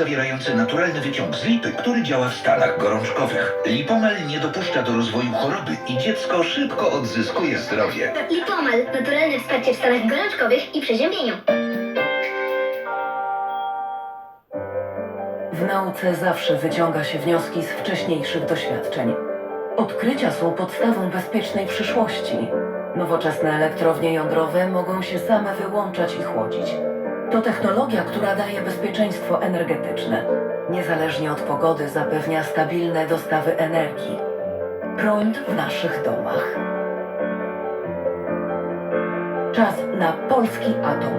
zawierający naturalny wyciąg z lipy, który działa w stanach gorączkowych. Lipomel nie dopuszcza do rozwoju choroby i dziecko szybko odzyskuje zdrowie. Lipomal. Naturalne wsparcie w stanach gorączkowych i przeziębieniu. W nauce zawsze wyciąga się wnioski z wcześniejszych doświadczeń. Odkrycia są podstawą bezpiecznej przyszłości. Nowoczesne elektrownie jądrowe mogą się same wyłączać i chłodzić. To technologia, która daje bezpieczeństwo energetyczne. Niezależnie od pogody zapewnia stabilne dostawy energii. Prąd w naszych domach. Czas na polski atom.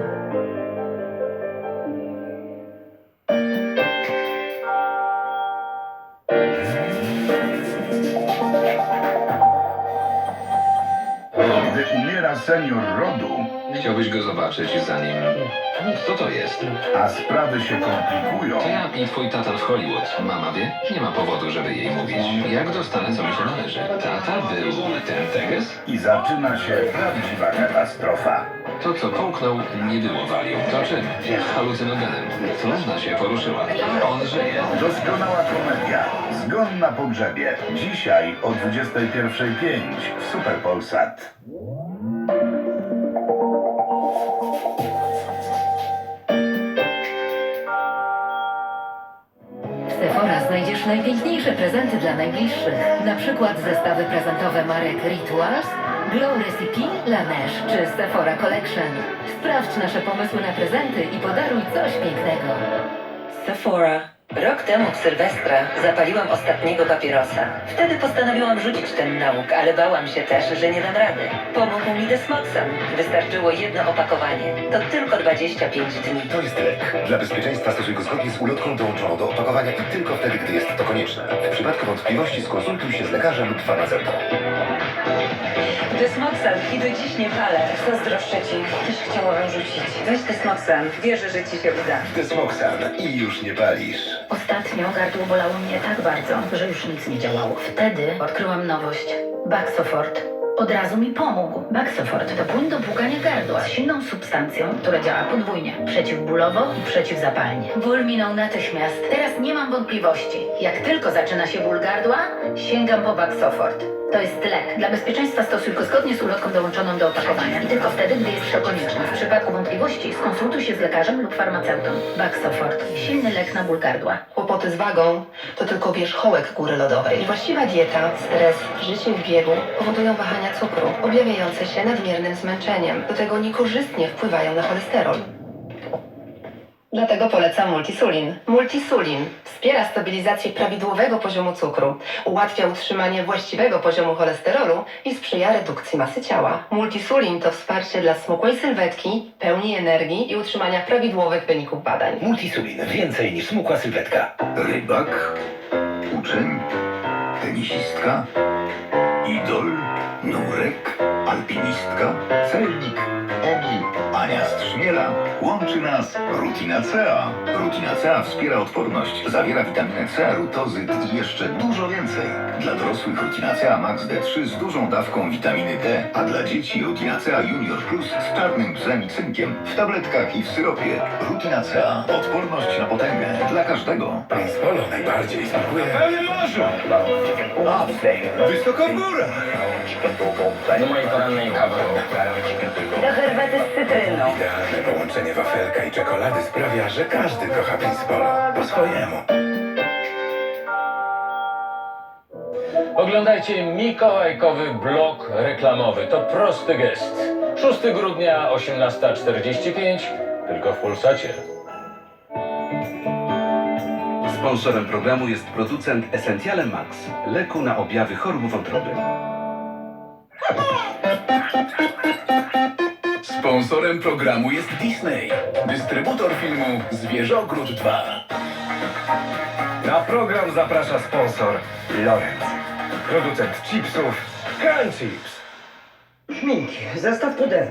Gdy umiera senior rodu, Chciałbyś go zobaczyć zanim... Kto to jest? a sprawy się komplikują, To ja i twój tata w Hollywood. Mama wie? Nie ma powodu, żeby jej mówić. Jak dostanę, co mi się należy? Tata był ten teges? i zaczyna się prawdziwa katastrofa. To, co połknął, nie było walium. To czym? Halucynogenem. Trudna się poruszyła. On żyje. Doskonała komedia. Zgon na pogrzebie. Dzisiaj o 21.05 w Super Polsat. Najpiękniejsze prezenty dla najbliższych. Na przykład zestawy prezentowe marek Rituals, Glow Recipe, Laneige czy Sephora Collection. Sprawdź nasze pomysły na prezenty i podaruj coś pięknego. Sephora. Rok temu w Sylwestra zapaliłam ostatniego papierosa. Wtedy postanowiłam rzucić ten nauk, ale bałam się też, że nie dam rady. Pomógł mi Desmoxan. Wystarczyło jedno opakowanie. To tylko 25 dni. To jest lek. Dla bezpieczeństwa stosuj go zgodnie z ulotką dołączoną do opakowania i tylko wtedy, gdy jest to konieczne. W przypadku wątpliwości skonsultuj się z lekarzem lub farmaceutą. Desmoxan i do dziś nie palę. Zazdroszczę ci. Też chciałabym rzucić. Weź Desmoxan. Wierzę, że ci się uda. Desmoxan i już nie palisz. Ostatnio gardło bolało mnie tak bardzo, że już nic nie działało. Wtedy odkryłam nowość. Baxofort. Od razu mi pomógł. Baxofort to płyn do płukania gardła z silną substancją, która działa podwójnie. Przeciwbólowo i przeciwzapalnie. Ból minął natychmiast. Teraz nie mam wątpliwości. Jak tylko zaczyna się ból gardła, sięgam po Baxofort. To jest lek. Dla bezpieczeństwa stosuj go zgodnie z ulotką dołączoną do opakowania i tylko wtedy, gdy jest to konieczne. W przypadku wątpliwości skonsultuj się z lekarzem lub farmaceutą. Baxofort. Silny lek na ból gardła. Kłopoty z wagą to tylko wierzchołek góry lodowej. Niewłaściwa dieta, stres, życie w biegu powodują wahania cukru, objawiające się nadmiernym zmęczeniem. Do tego niekorzystnie wpływają na cholesterol. Dlatego polecam Multisulin. Multisulin wspiera stabilizację prawidłowego poziomu cukru, ułatwia utrzymanie właściwego poziomu cholesterolu i sprzyja redukcji masy ciała. Multisulin to wsparcie dla smukłej sylwetki, pełni energii i utrzymania prawidłowych wyników badań. Multisulin. Więcej niż smukła sylwetka. Rybak, uczeń, tenisistka, idol, nurek, alpinistka, celnik, ogi, Ania Strzmiela. Łączy nas Rutina CA. Rutina CA wspiera odporność, zawiera witaminę C, rutozyt i jeszcze dużo więcej. Dla dorosłych Rutina CA Max D3 z dużą dawką witaminy D, a dla dzieci Rutina CA Junior Plus z czarnym psem i cynkiem w tabletkach i w syropie. Rutina CA. Odporność na potęgę dla każdego. Polo najbardziej smakuje. Wysoko w górach. Do mojej porannej kawy. Do herbaty z Idealne połączenie wafelka i czekolady sprawia, że każdy kocha Prince Polo po swojemu. Oglądajcie mikołajkowy blok reklamowy. To prosty gest. 6 grudnia 18.45 tylko w Pulsacie. Sponsorem programu jest producent Essentiale Max, leku na objawy chorób wątroby. Sponsorem programu jest Disney. Dystrybutor filmu Zwierzogród 2. Na program zaprasza sponsor Lorenz, producent chipsów Crunchips. Szminki, zestaw puderni,